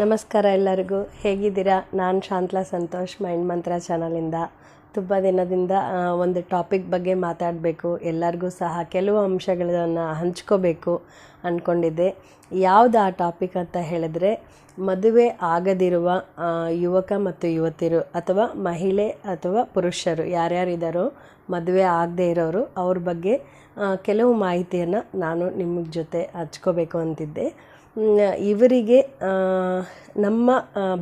ನಮಸ್ಕಾರ ಎಲ್ಲರಿಗೂ. ಹೇಗಿದ್ದೀರಾ? ನಾನು ಶಾಂತ್ಲಾ ಸಂತೋಷ್, ಮೈಂಡ್ ಮಂತ್ರ ಚಾನಲಿಂದ. ತುಂಬ ದಿನದಿಂದ ಒಂದು ಟಾಪಿಕ್ ಬಗ್ಗೆ ಮಾತಾಡಬೇಕು. ಎಲ್ಲರಿಗೂ ಸಹ ಕೆಲವು ಅಂಶಗಳನ್ನು ಹಂಚ್ಕೋಬೇಕು ಅಂದ್ಕೊಂಡಿದ್ದೆ ಯಾವುದು ಆ ಟಾಪಿಕ್ ಅಂತ ಹೇಳಿದ್ರೆ, ಮದುವೆ ಆಗದಿರುವ ಯುವಕ ಮತ್ತು ಯುವತಿಯರು ಅಥವಾ ಮಹಿಳೆ ಅಥವಾ ಪುರುಷರು ಯಾರ್ಯಾರಿದ್ದಾರೋ ಮದುವೆ ಆಗದೇ ಇರೋರು, ಅವ್ರ ಬಗ್ಗೆ ಕೆಲವು ಮಾಹಿತಿಯನ್ನು ನಾನು ನಿಮ್ಮ ಜೊತೆ ಹಚ್ಕೋಬೇಕು ಅಂತಿದ್ದೆ. ಇವರಿಗೆ ನಮ್ಮ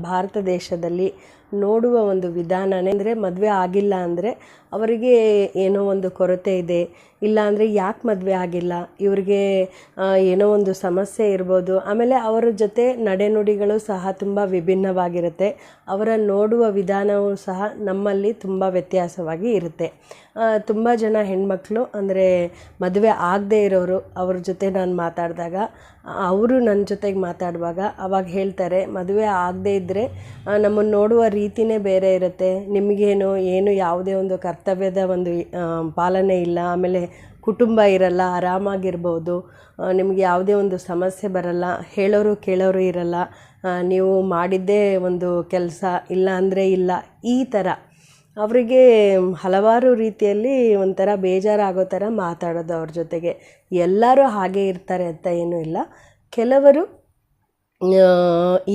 ಭಾರತ ದೇಶದಲ್ಲಿ ನೋಡುವ ಒಂದು ವಿಧಾನನೇ ಅಂದರೆ ಮದುವೆ ಆಗಿಲ್ಲ ಅಂದರೆ ಅವರಿಗೆ ಏನೋ ಒಂದು ಕೊರತೆ ಇದೆ, ಇಲ್ಲ ಅಂದರೆ ಯಾಕೆ ಮದುವೆ ಆಗಿಲ್ಲ, ಇವ್ರಿಗೆ ಏನೋ ಒಂದು ಸಮಸ್ಯೆ ಇರ್ಬೋದು. ಆಮೇಲೆ ಅವರ ಜೊತೆ ನಡೆನುಡಿಗಳು ಸಹ ತುಂಬ ವಿಭಿನ್ನವಾಗಿರುತ್ತೆ. ಅವರ ನೋಡುವ ವಿಧಾನವೂ ಸಹ ನಮ್ಮಲ್ಲಿ ತುಂಬ ವ್ಯತ್ಯಾಸವಾಗಿ ಇರುತ್ತೆ. ತುಂಬ ಜನ ಹೆಣ್ಮಕ್ಳು, ಅಂದರೆ ಮದುವೆ ಆಗದೇ ಇರೋರು, ಅವ್ರ ಜೊತೆ ನಾನು ಮಾತಾಡಿದಾಗ, ಅವರು ನನ್ನ ಜೊತೆಗೆ ಮಾತಾಡುವಾಗ ಅವಾಗ ಹೇಳ್ತಾರೆ, ಮದುವೆ ಆಗದೇ ಇದ್ದರೆ ನಮ್ಮನ್ನು ನೋಡುವ ರೀತಿನೇ ಬೇರೆ ಇರುತ್ತೆ. ನಿಮಗೇನು, ಏನು ಯಾವುದೇ ಒಂದು ಕರ್ತವ್ಯದ ಒಂದು ಪಾಲನೆ ಇಲ್ಲ, ಆಮೇಲೆ ಕುಟುಂಬ ಇರಲ್ಲ, ಆರಾಮಾಗಿರ್ಬೋದು ನಿಮಗೆ ಯಾವುದೇ ಒಂದು ಸಮಸ್ಯೆ ಬರಲ್ಲ, ಹೇಳೋರು ಕೇಳೋರು ಇರಲ್ಲ ನೀವು ಮಾಡಿದ್ದೇ ಒಂದು ಕೆಲಸ ಇಲ್ಲ ಅಂದರೆ ಇಲ್ಲ, ಈ ಥರ. ಅವರಿಗೆ ಹಲವಾರು ರೀತಿಯಲ್ಲಿ ಒಂಥರ ಬೇಜಾರಾಗೋ ಥರ ಮಾತಾಡೋದು ಅವ್ರ ಜೊತೆಗೆ. ಎಲ್ಲರೂ ಹಾಗೆ ಇರ್ತಾರೆ ಅಂತ ಏನೂ ಇಲ್ಲ. ಕೆಲವರು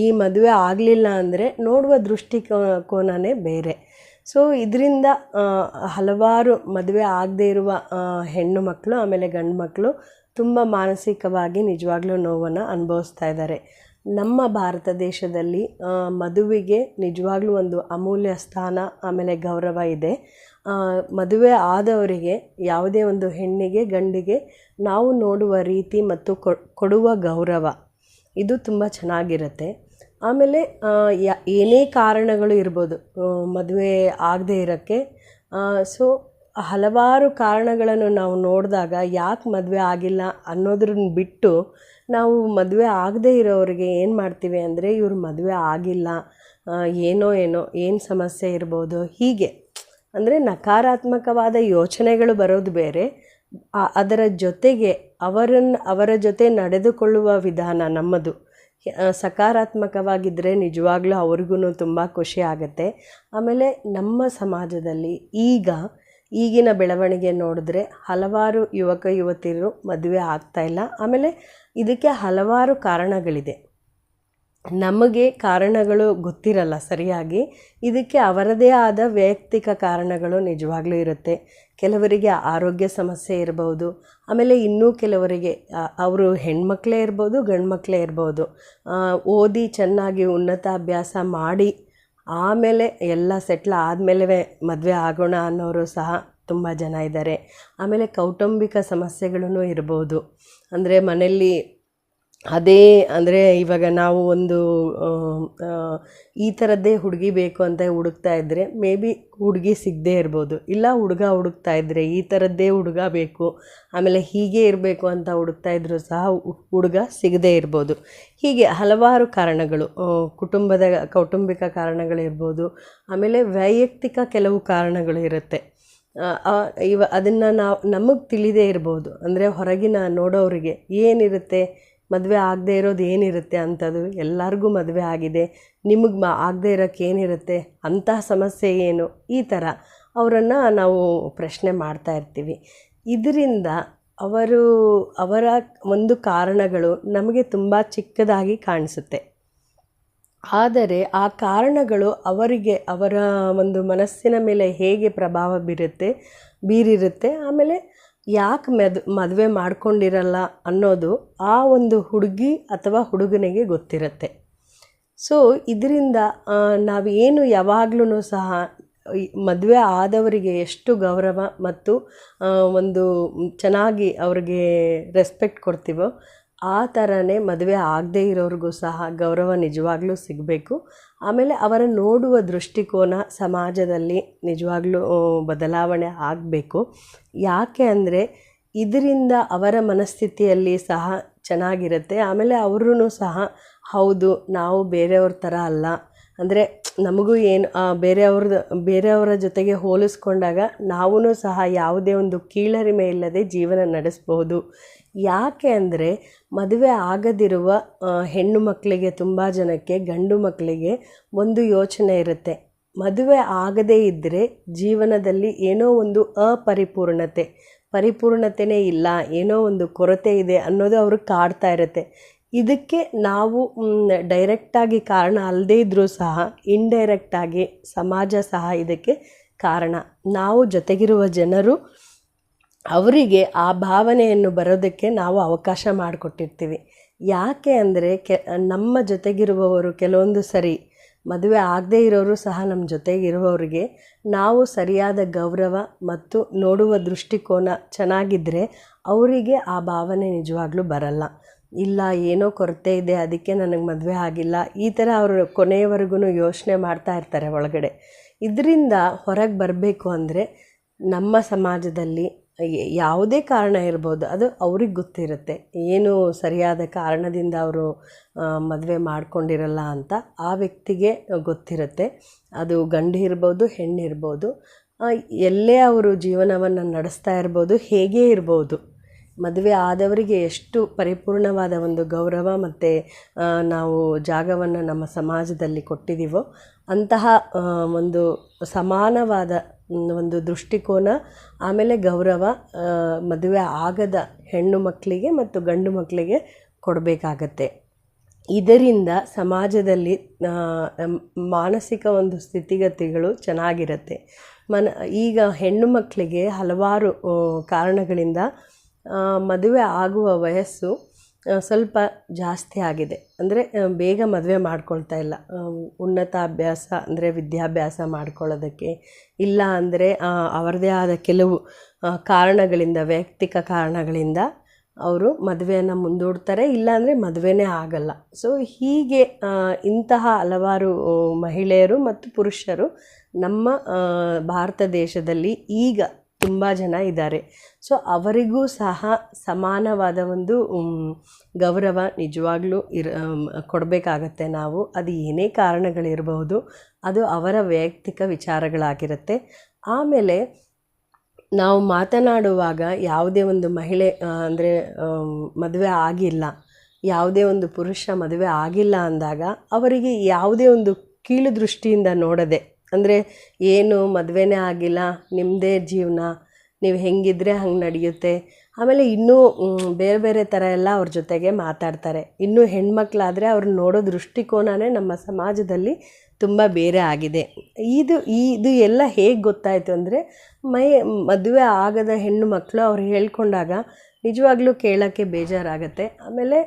ಈ ಮದುವೆ ಆಗಲಿಲ್ಲ ಅಂದರೆ ನೋಡುವ ದೃಷ್ಟಿಕೋ, ಕೋನನೇ ಬೇರೆ. ಸೊ ಇದರಿಂದ ಹಲವಾರು ಮದುವೆ ಆಗದೇ ಇರುವ ಹೆಣ್ಣು ಮಕ್ಕಳು ಆಮೇಲೆ ಗಂಡು ಮಕ್ಕಳು ತುಂಬ ಮಾನಸಿಕವಾಗಿ ನಿಜವಾಗ್ಲೂ ನೋವನ್ನು ಅನುಭವಿಸ್ತಾ ಇದ್ದಾರೆ. ನಮ್ಮ ಭಾರತ ದೇಶದಲ್ಲಿ ಮದುವೆಗೆ ನಿಜವಾಗ್ಲೂ ಒಂದು ಅಮೂಲ್ಯ ಸ್ಥಾನ, ಆಮೇಲೆ ಗೌರವ ಇದೆ. ಮದುವೆ ಆದವರಿಗೆ ಯಾವುದೇ ಒಂದು ಹೆಣ್ಣಿಗೆ, ಗಂಡಿಗೆ ನಾವು ನೋಡುವ ರೀತಿ ಮತ್ತು ಕೊಡುವ ಗೌರವ. ಇದು ತುಂಬ ಚೆನ್ನಾಗಿರುತ್ತೆ. ಆಮೇಲೆ ಏನೇ ಕಾರಣಗಳು ಇರ್ಬೋದು ಮದುವೆ ಆಗದೇ ಇರೋಕ್ಕೆ ಸೊ, ಹಲವಾರು ಕಾರಣಗಳನ್ನು ನಾವು ನೋಡಿದಾಗ ಯಾಕೆ ಮದುವೆ ಆಗಿಲ್ಲ ಅನ್ನೋದ್ರನ್ನ ಬಿಟ್ಟು ನಾವು ಮದುವೆ ಆಗದೇ ಇರೋರಿಗೆ ಏನು ಮಾಡ್ತೀವಿ ಅಂದರೆ, ಇವ್ರು ಮದುವೆ ಆಗಿಲ್ಲ ಏನೋ ಏನೋ, ಏನು ಸಮಸ್ಯೆ ಇರ್ಬೋದು, ಹೀಗೆ. ಅಂದರೆ ನಕಾರಾತ್ಮಕವಾದ ಯೋಚನೆಗಳು ಬರೋದು ಬೇರೆ. ಅದರ ಜೊತೆಗೆ ಅವರನ್ನು ಅವರ ಜೊತೆ ನಡೆದುಕೊಳ್ಳುವ ವಿಧಾನ ನಮ್ಮದು. ಸಕಾರಾತ್ಮಕವಾಗಿದ್ದರೆ ನಿಜವಾಗ್ಲೂ ಅವ್ರಿಗೂ ತುಂಬ ಖುಷಿ ಆಗುತ್ತೆ. ಆಮೇಲೆ ನಮ್ಮ ಸಮಾಜದಲ್ಲಿ ಈಗ, ಈಗಿನ ಬೆಳವಣಿಗೆ ನೋಡಿದ್ರೆ ಹಲವಾರು ಯುವಕ, ಯುವತಿಯರು ಮದುವೆ ಆಗ್ತಾ ಇಲ್ಲ. ಆಮೇಲೆ ಇದಕ್ಕೆ ಹಲವಾರು ಕಾರಣಗಳಿದೆ. ನಮಗೆ ಕಾರಣಗಳು ಗೊತ್ತಿರಲ್ಲ ಸರಿಯಾಗಿ. ಇದಕ್ಕೆ ಅವರದೇ ಆದ ವೈಯಕ್ತಿಕ ಕಾರಣಗಳು ನಿಜವಾಗ್ಲೂ ಇರುತ್ತೆ. ಕೆಲವರಿಗೆ ಆರೋಗ್ಯ ಸಮಸ್ಯೆ ಇರ್ಬೋದು, ಆಮೇಲೆ ಇನ್ನೂ ಕೆಲವರಿಗೆ ಅವರು ಹೆಣ್ಮಕ್ಳೇ ಇರ್ಬೋದು ಗಂಡು ಮಕ್ಕಳೇ ಇರ್ಬೋದು ಓದಿ ಚೆನ್ನಾಗಿ ಉನ್ನತ ಅಭ್ಯಾಸ ಮಾಡಿ ಆಮೇಲೆ ಎಲ್ಲ ಸೆಟ್ಲ್ ಆದಮೇಲೆ ಮದುವೆ ಆಗೋಣ ಅನ್ನೋರು ಸಹ ತುಂಬ ಜನ ಇದ್ದಾರೆ. ಆಮೇಲೆ ಕೌಟುಂಬಿಕ ಸಮಸ್ಯೆಗಳೂ ಇರ್ಬೋದು. ಅಂದರೆ ಮನೆಯಲ್ಲಿ ಅದೇ ಅಂದರೆ ಇವಾಗ ನಾವು ಒಂದು ಈ ಥರದ್ದೇ ಹುಡುಗಿ ಬೇಕು ಅಂತ ಹುಡುಕ್ತಾ ಇದ್ದರೆ ಮೇ ಬಿ ಹುಡುಗಿ ಸಿಗದೇ ಇರ್ಬೋದು. ಇಲ್ಲ ಹುಡುಗ ಹುಡುಕ್ತಾ ಇದ್ದರೆ ಈ ಥರದ್ದೇ ಹುಡುಗ ಬೇಕು, ಆಮೇಲೆ ಹೀಗೆ ಇರಬೇಕು ಅಂತ ಹುಡುಕ್ತಾ ಇದ್ದರೂ ಸಹ ಹುಡುಗ ಸಿಗದೇ ಇರ್ಬೋದು. ಹೀಗೆ ಹಲವಾರು ಕಾರಣಗಳು ಕುಟುಂಬದ ಕೌಟುಂಬಿಕ ಕಾರಣಗಳಿರ್ಬೋದು ಆಮೇಲೆ ವೈಯಕ್ತಿಕ ಕೆಲವು ಕಾರಣಗಳು ಇರುತ್ತೆ. ಇವ, ಅದನ್ನು ನಾವು, ನಮಗೆ ತಿಳಿದೇ ಇರ್ಬೋದು. ಅಂದರೆ ಹೊರಗಿನ ನೋಡೋರಿಗೆ ಏನಿರುತ್ತೆ ಮದುವೆ ಆಗದೆ ಇರೋದು ಏನಿರುತ್ತೆ ಅಂಥದ್ದು ಎಲ್ಲರಿಗೂ ಮದುವೆ ಆಗಿದೆ. ನಿಮಗೆ ಮ, ಆಗದೆ ಇರೋಕ್ಕೆ ಏನಿರುತ್ತೆ? ಅಂತಹ ಸಮಸ್ಯೆ ಏನು? ಈ ಥರ ಅವರನ್ನು ನಾವು ಪ್ರಶ್ನೆ ಮಾಡ್ತಾ ಇರ್ತೀವಿ. ಇದರಿಂದ ಅವರು, ಅವರ ಒಂದು ಕಾರಣಗಳು ನಮಗೆ ತುಂಬ ಚಿಕ್ಕದಾಗಿ ಕಾಣಿಸುತ್ತೆ. ಆದರೆ ಆ ಕಾರಣಗಳು ಅವರಿಗೆ, ಅವರ ಒಂದು ಮನಸ್ಸಿನ ಮೇಲೆ ಹೇಗೆ ಪ್ರಭಾವ ಬೀರುತ್ತೆ, ಬೀರಿರುತ್ತೆ, ಆಮೇಲೆ ಯಾಕೆ ಮದ್, ಮದುವೆ ಮಾಡ್ಕೊಂಡಿರಲ್ಲ ಅನ್ನೋದು ಆ ಒಂದು ಹುಡುಗಿ ಅಥವಾ ಹುಡುಗನಿಗೆ ಗೊತ್ತಿರುತ್ತೆ. ಸೊ, ಇದರಿಂದ ನಾವೇನು ಯಾವಾಗ್ಲೂ ಸಹ ಮದುವೆ ಆದವರಿಗೆ ಎಷ್ಟು ಗೌರವ ಮತ್ತು ಒಂದು ಚೆನ್ನಾಗಿ ಅವ್ರಿಗೆ ರೆಸ್ಪೆಕ್ಟ್ ಕೊಡ್ತೀವೋ ಆ ಥರನೇ ಮದುವೆ ಆಗದೇ ಇರೋರಿಗೂ ಸಹ ಗೌರವ ನಿಜವಾಗ್ಲೂ ಸಿಗಬೇಕು. ಆಮೇಲೆ ಅವರ ನೋಡುವ ದೃಷ್ಟಿಕೋನ ಸಮಾಜದಲ್ಲಿ ನಿಜವಾಗ್ಲೂ ಬದಲಾವಣೆ ಆಗಬೇಕು. ಯಾಕೆ ಅಂದರೆ, ಇದರಿಂದ ಅವರ ಮನಸ್ಥಿತಿಯಲ್ಲಿ ಸಹ ಚೆನ್ನಾಗಿರುತ್ತೆ. ಆಮೇಲೆ ಅವ್ರೂ ಸಹ, ಹೌದು, ನಾವು ಬೇರೆಯವ್ರ ಥರ ಅಲ್ಲ. ಅಂದರೆ, ನಮಗೂ ಏನು ಬೇರೆಯವ್ರದ್ದು ಬೇರೆಯವರ ಜೊತೆಗೆ ಹೋಲಿಸ್ಕೊಂಡಾಗ ನಾವೂ ಸಹ ಯಾವುದೇ ಒಂದು ಕೀಳರಿಮೆ ಇಲ್ಲದೆ ಜೀವನ ನಡೆಸ್ಬೋದು ಯಾಕೆ ಅಂದರೆ ಮದುವೆ ಆಗದಿರುವ ಹೆಣ್ಣು ಮಕ್ಕಳಿಗೆ ತುಂಬ ಜನಕ್ಕೆ, ಗಂಡು ಮಕ್ಕಳಿಗೆ ಒಂದು ಯೋಚನೆ ಇರುತ್ತೆ. ಮದುವೆ ಆಗದೇ ಇದ್ದರೆ ಜೀವನದಲ್ಲಿ ಏನೋ ಒಂದು ಅಪರಿಪೂರ್ಣತೆ ಪರಿಪೂರ್ಣತೆಯೇ ಇಲ್ಲ, ಏನೋ ಒಂದು ಕೊರತೆ ಇದೆ ಅನ್ನೋದು ಅವ್ರಿಗೆ ಕಾಡ್ತಾ ಇರುತ್ತೆ. ಇದಕ್ಕೆ ನಾವು ಡೈರೆಕ್ಟಾಗಿ ಕಾರಣ ಅಲ್ಲದೇ ಇದ್ದರೂ ಸಹ ಇಂಡೈರೆಕ್ಟಾಗಿ ಸಮಾಜ ಸಹ ಇದಕ್ಕೆ ಕಾರಣ. ನಾವು ಜೊತೆಗಿರುವ ಜನರು ಅವರಿಗೆ ಆ ಭಾವನೆಯನ್ನು ಬರೋದಕ್ಕೆ ನಾವು ಅವಕಾಶ ಮಾಡಿಕೊಟ್ಟಿರ್ತೀವಿ. ಯಾಕೆ ಅಂದರೆ ಕೆ, ನಮ್ಮ ಜೊತೆಗಿರುವವರು ಕೆಲವೊಂದು ಸರಿ ಮದುವೆ ಆಗದೇ ಇರೋರು ಸಹ ನಮ್ಮ ಜೊತೆಗಿರುವವರಿಗೆ ನಾವು ಸರಿಯಾದ ಗೌರವ ಮತ್ತು ನೋಡುವ ದೃಷ್ಟಿಕೋನ ಚೆನ್ನಾಗಿದ್ದರೆ ಅವರಿಗೆ ಆ ಭಾವನೆ ನಿಜವಾಗ್ಲೂ ಬರಲ್ಲ. ಇಲ್ಲ, ಏನೋ ಕೊರತೆ ಇದೆ, ಅದಕ್ಕೆ ನನಗೆ ಮದುವೆ ಆಗಿಲ್ಲ, ಈ ಥರ ಅವರು ಕೊನೆಯವರೆಗೂ ಯೋಚನೆ ಮಾಡ್ತಾ ಇರ್ತಾರೆ ಒಳಗಡೆ. ಇದರಿಂದ ಹೊರಗೆ ಬರಬೇಕು ಅಂದರೆ ನಮ್ಮ ಸಮಾಜದಲ್ಲಿ ಯಾವುದೇ ಕಾರಣ ಇರ್ಬೋದು, ಅದು ಅವ್ರಿಗೆ ಗೊತ್ತಿರುತ್ತೆ. ಏನು ಸರಿಯಾದ ಕಾರಣದಿಂದ ಅವರು ಮದುವೆ ಮಾಡ್ಕೊಂಡಿರಲ್ಲ ಅಂತ ಆ ವ್ಯಕ್ತಿಗೆ ಗೊತ್ತಿರುತ್ತೆ. ಅದು ಗಂಡು ಇರ್ಬೋದು, ಹೆಣ್ಣು ಇರ್ಬೋದು ಎಲ್ಲೇ ಅವರು ಜೀವನವನ್ನು ನಡೆಸ್ತಾ ಇರ್ಬೋದು, ಹೇಗೇ ಇರ್ಬೋದು. ಮದುವೆ ಆದವರಿಗೆ ಎಷ್ಟು ಪರಿಪೂರ್ಣವಾದ ಒಂದು ಗೌರವ ಮತ್ತು ನಾವು ಜಾಗವನ್ನು ನಮ್ಮ ಸಮಾಜದಲ್ಲಿ ಕೊಟ್ಟಿದ್ದೀವೋ ಅಂತಹ ಒಂದು ಸಮಾನವಾದ ಒಂದು ದೃಷ್ಟಿಕೋನ, ಆಮೇಲೆ ಗೌರವ ಮದುವೆ ಆಗದ ಹೆಣ್ಣು ಮಕ್ಕಳಿಗೆ ಮತ್ತು ಗಂಡು ಮಕ್ಕಳಿಗೆ ಕೊಡಬೇಕಾಗತ್ತೆ. ಇದರಿಂದ ಸಮಾಜದಲ್ಲಿ ಮಾನಸಿಕ ಒಂದು ಸ್ಥಿತಿಗತಿಗಳು ಚೆನ್ನಾಗಿರುತ್ತೆ. ಮನ, ಈಗ ಹೆಣ್ಣು ಮಕ್ಕಳಿಗೆ ಹಲವಾರು ಕಾರಣಗಳಿಂದ ಮದುವೆ ಆಗುವ ವಯಸ್ಸು ಸ್ವಲ್ಪ ಜಾಸ್ತಿ ಆಗಿದೆ. ಅಂದರೆ ಬೇಗ ಮದುವೆ ಮಾಡ್ಕೊಳ್ತಾ ಇಲ್ಲ. ಉನ್ನತ ಅಭ್ಯಾಸ ಅಂದರೆ ವಿದ್ಯಾಭ್ಯಾಸ ಮಾಡ್ಕೊಳ್ಳೋದಕ್ಕೆ ಇಲ್ಲ ಅಂದರೆ ಅವರದೇ ಆದ ಕೆಲವು ಕಾರಣಗಳಿಂದ, ವೈಯಕ್ತಿಕ ಕಾರಣಗಳಿಂದ ಅವರು ಮದುವೆಯನ್ನು ಮುಂದೂಡ್ತಾರೆ. ಇಲ್ಲಾಂದರೆ ಮದುವೆನೇ ಆಗಲ್ಲ. ಸೊ ಹೀಗೆ ಇಂತಹ ಹಲವಾರು ಮಹಿಳೆಯರು ಮತ್ತು ಪುರುಷರು ನಮ್ಮ ಭಾರತ ದೇಶದಲ್ಲಿ ಈಗ ತುಂಬ ಜನ ಇದ್ದಾರೆ. ಸೊ ಅವರಿಗೂ ಸಹ ಸಮಾನವಾದ ಒಂದು ಗೌರವ ನಿಜವಾಗ್ಲೂ ಇರ ಕೊಡಬೇಕಾಗತ್ತೆ ನಾವು. ಅದು ಏನೇ ಕಾರಣಗಳಿರಬಹುದು, ಅದು ಅವರ ವೈಯಕ್ತಿಕ ವಿಚಾರಗಳಾಗಿರುತ್ತೆ. ಆಮೇಲೆ, ನಾವು ಮಾತನಾಡುವಾಗ ಯಾವುದೇ ಒಂದು ಮಹಿಳೆ ಅಂದರೆ ಮದುವೆ ಆಗಿಲ್ಲ, ಯಾವುದೇ ಒಂದು ಪುರುಷ ಮದುವೆ ಆಗಿಲ್ಲ ಅಂದಾಗ ಅವರಿಗೆ ಯಾವುದೇ ಒಂದು ಕೀಳು ದೃಷ್ಟಿಯಿಂದ ನೋಡದೆ ಅಂದರೆ ಏನು ಮದುವೆನೇ ಆಗಿಲ್ಲ ನಿಮ್ಮದೇ ಜೀವನ, ನೀವು ಹೆಂಗಿದ್ರೆ ಹಂಗೆ ನಡೆಯುತ್ತೆ. ಆಮೇಲೆ ಇನ್ನೂ ಬೇರೆ ಬೇರೆ ಥರ ಎಲ್ಲ ಅವ್ರ ಜೊತೆಗೆ ಮಾತಾಡ್ತಾರೆ. ಇನ್ನೂ ಹೆಣ್ಮಕ್ಳಾದರೆ ಅವ್ರನ್ನ ನೋಡೋ ದೃಷ್ಟಿಕೋನವೇ ನಮ್ಮ ಸಮಾಜದಲ್ಲಿ ತುಂಬ ಬೇರೆ ಆಗಿದೆ. ಇದು ಇದು ಎಲ್ಲ ಹೇಗೆ ಗೊತ್ತಾಯಿತು ಅಂದರೆ, ಮೈ, ಮದುವೆ ಆಗದ ಹೆಣ್ಣು ಮಕ್ಕಳು ಅವ್ರು ಹೇಳ್ಕೊಂಡಾಗ ನಿಜವಾಗ್ಲೂ ಕೇಳೋಕ್ಕೆ ಬೇಜಾರಾಗತ್ತೆ. ಆಮೇಲೆ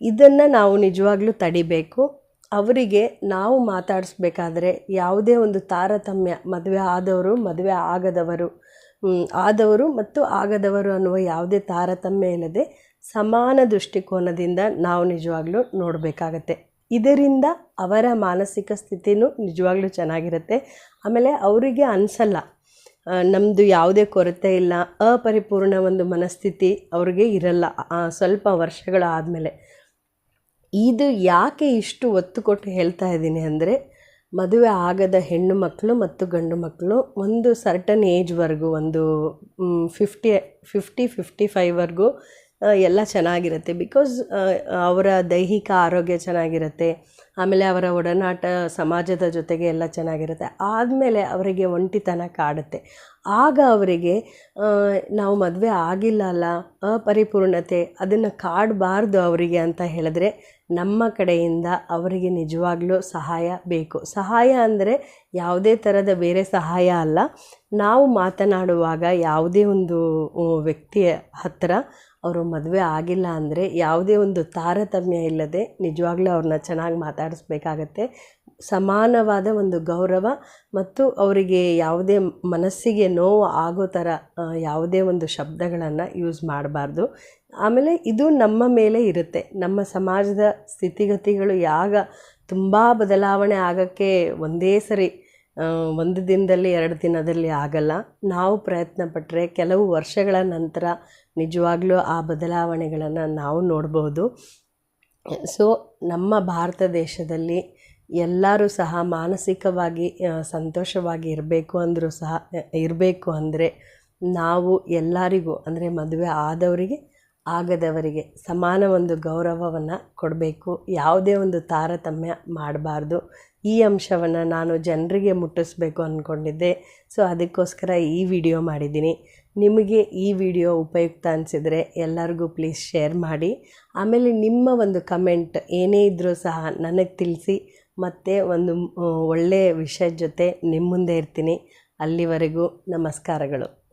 ಇದನ್ನು ನಾವು ನಿಜವಾಗ್ಲೂ ತಡಿಬೇಕು. ಅವರಿಗೆ ನಾವು ಮಾತಾಡಿಸ್ಬೇಕಾದ್ರೆ ಯಾವುದೇ ಒಂದು ತಾರತಮ್ಯ, ಮದುವೆ ಆದವರು ಮದುವೆ ಆಗದವರು ಆದವರು ಮತ್ತು ಆಗದವರು ಅನ್ನುವ ಯಾವುದೇ ತಾರತಮ್ಯ ಇಲ್ಲದೆ ಸಮಾನ ದೃಷ್ಟಿಕೋನದಿಂದ ನಾವು ನಿಜವಾಗ್ಲೂ ನೋಡಬೇಕಾಗತ್ತೆ. ಇದರಿಂದ ಅವರ ಮಾನಸಿಕ ಸ್ಥಿತಿನೂ ನಿಜವಾಗ್ಲೂ ಚೆನ್ನಾಗಿರುತ್ತೆ. ಆಮೇಲೆ ಅವರಿಗೆ ಅನಿಸಲ್ಲ ನಮ್ಮದು ಯಾವುದೇ ಕೊರತೆ ಇಲ್ಲ, ಅಪರಿಪೂರ್ಣ ಒಂದು ಮನಸ್ಥಿತಿ ಅವ್ರಿಗೆ ಇರಲ್ಲ ಸ್ವಲ್ಪ ವರ್ಷಗಳಾದಮೇಲೆ. ಇದು ಯಾಕೆ ಇಷ್ಟು ಒತ್ತು ಕೊಟ್ಟು ಹೇಳ್ತಾ ಇದ್ದೀನಿ ಅಂದರೆ ಮದುವೆ ಆಗದ ಹೆಣ್ಣು ಮಕ್ಕಳು ಮತ್ತು ಗಂಡು ಮಕ್ಕಳು ಒಂದು ಸರ್ಟನ್ ಏಜ್ವರೆಗೂ ಒಂದು ಫಿಫ್ಟಿ ಫಿಫ್ಟಿ ಫಿಫ್ಟಿ ಫೈವ್ವರೆಗೂ ಎಲ್ಲ ಚೆನ್ನಾಗಿರುತ್ತೆ. ಬಿಕಾಸ್ ಅವರ ದೈಹಿಕ ಆರೋಗ್ಯ ಚೆನ್ನಾಗಿರುತ್ತೆ. ಆಮೇಲೆ ಅವರ ಒಡನಾಟ ಸಮಾಜದ ಜೊತೆಗೆ ಎಲ್ಲ ಚೆನ್ನಾಗಿರುತ್ತೆ. ಆದಮೇಲೆ ಅವರಿಗೆ ಒಂಟಿತನ ಕಾಡುತ್ತೆ. ಆಗ ಅವರಿಗೆ ನಾವು ಮದುವೆ ಆಗಿಲ್ಲ ಅಲ್ಲ, ಅಪರಿಪೂರ್ಣತೆ ಅದನ್ನು ಕಾಡಬಾರ್ದು ಅವರಿಗೆ ಅಂತ ಹೇಳಿದ್ರೆ ನಮ್ಮ ಕಡೆಯಿಂದ ಅವರಿಗೆ ನಿಜವಾಗ್ಲೂ ಸಹಾಯ ಬೇಕು. ಸಹಾಯ ಅಂದರೆ ಯಾವುದೇ ಥರದ ಬೇರೆ ಸಹಾಯ ಅಲ್ಲ. ನಾವು ಮಾತನಾಡುವಾಗ ಯಾವುದೇ ಒಂದು ವ್ಯಕ್ತಿಯ ಹತ್ತಿರ ಅವರು ಮದುವೆ ಆಗಿಲ್ಲ ಅಂದರೆ ಯಾವುದೇ ಒಂದು ತಾರತಮ್ಯ ಇಲ್ಲದೆ ನಿಜವಾಗ್ಲೂ ಅವ್ರನ್ನ ಚೆನ್ನಾಗಿ ಮಾತಾಡಿಸ್ಬೇಕಾಗತ್ತೆ. ಸಮಾನವಾದ ಒಂದು ಗೌರವ ಮತ್ತು ಅವರಿಗೆ ಯಾವುದೇ ಮನಸ್ಸಿಗೆ ನೋವು ಆಗೋ ಥರ ಯಾವುದೇ ಒಂದು ಶಬ್ದಗಳನ್ನು ಯೂಸ್ ಮಾಡಬಾರ್ದು. ಆಮೇಲೆ ಇದು ನಮ್ಮ ಮೇಲೆ ಇರುತ್ತೆ. ನಮ್ಮ ಸಮಾಜದ ಸ್ಥಿತಿಗತಿಗಳು ಯಾಗ ತುಂಬ ಬದಲಾವಣೆ ಆಗೋಕ್ಕೆ ಒಂದೇ ಸರಿ ಒಂದು ದಿನದಲ್ಲಿ, ಎರಡು ದಿನದಲ್ಲಿ ಆಗಲ್ಲ. ನಾವು ಪ್ರಯತ್ನ ಪಟ್ಟರೆ ಕೆಲವು ವರ್ಷಗಳ ನಂತರ ನಿಜವಾಗ್ಲೂ ಆ ಬದಲಾವಣೆಗಳನ್ನು ನಾವು ನೋಡ್ಬೋದು. ಸೊ ನಮ್ಮ ಭಾರತ ದೇಶದಲ್ಲಿ ಎಲ್ಲರೂ ಸಹ ಮಾನಸಿಕವಾಗಿ ಸಂತೋಷವಾಗಿ ಇರಬೇಕು ಅಂದರೂ ಸಹ ಇರಬೇಕು ಅಂದರೆ ನಾವು ಎಲ್ಲರಿಗೂ, ಅಂದರೆ ಮದುವೆ ಆದವರಿಗೆ, ಆಗದವರಿಗೆ ಸಮಾನ ಒಂದು ಗೌರವವನ್ನು ಕೊಡಬೇಕು. ಯಾವುದೇ ಒಂದು ತಾರತಮ್ಯ ಮಾಡಬಾರ್ದು. ಈ ಅಂಶವನ್ನು ನಾನು ಜನರಿಗೆ ಮುಟ್ಟಿಸ್ಬೇಕು ಅಂದ್ಕೊಂಡಿದ್ದೆ ಸೊ ಅದಕ್ಕೋಸ್ಕರ ಈ ವಿಡಿಯೋ ಮಾಡಿದ್ದೀನಿ. ನಿಮಗೆ ಈ ವಿಡಿಯೋ ಉಪಯುಕ್ತ ಅನಿಸಿದರೆ ಎಲ್ಲರಿಗೂ ಪ್ಲೀಸ್ ಶೇರ್ ಮಾಡಿ. ಆಮೇಲೆ ನಿಮ್ಮ ಒಂದು ಕಮೆಂಟ್ ಏನೇ ಇದ್ದರೂ ಸಹ ನನಗೆ ತಿಳಿಸಿ, ಮತ್ತೆ ಒಂದು ಒಳ್ಳೆಯ ವಿಷಯದ ಜೊತೆ ನಿಮ್ಮ ಮುಂದೆ ಇರ್ತೀನಿ. ಅಲ್ಲಿವರೆಗೂ ನಮಸ್ಕಾರಗಳು.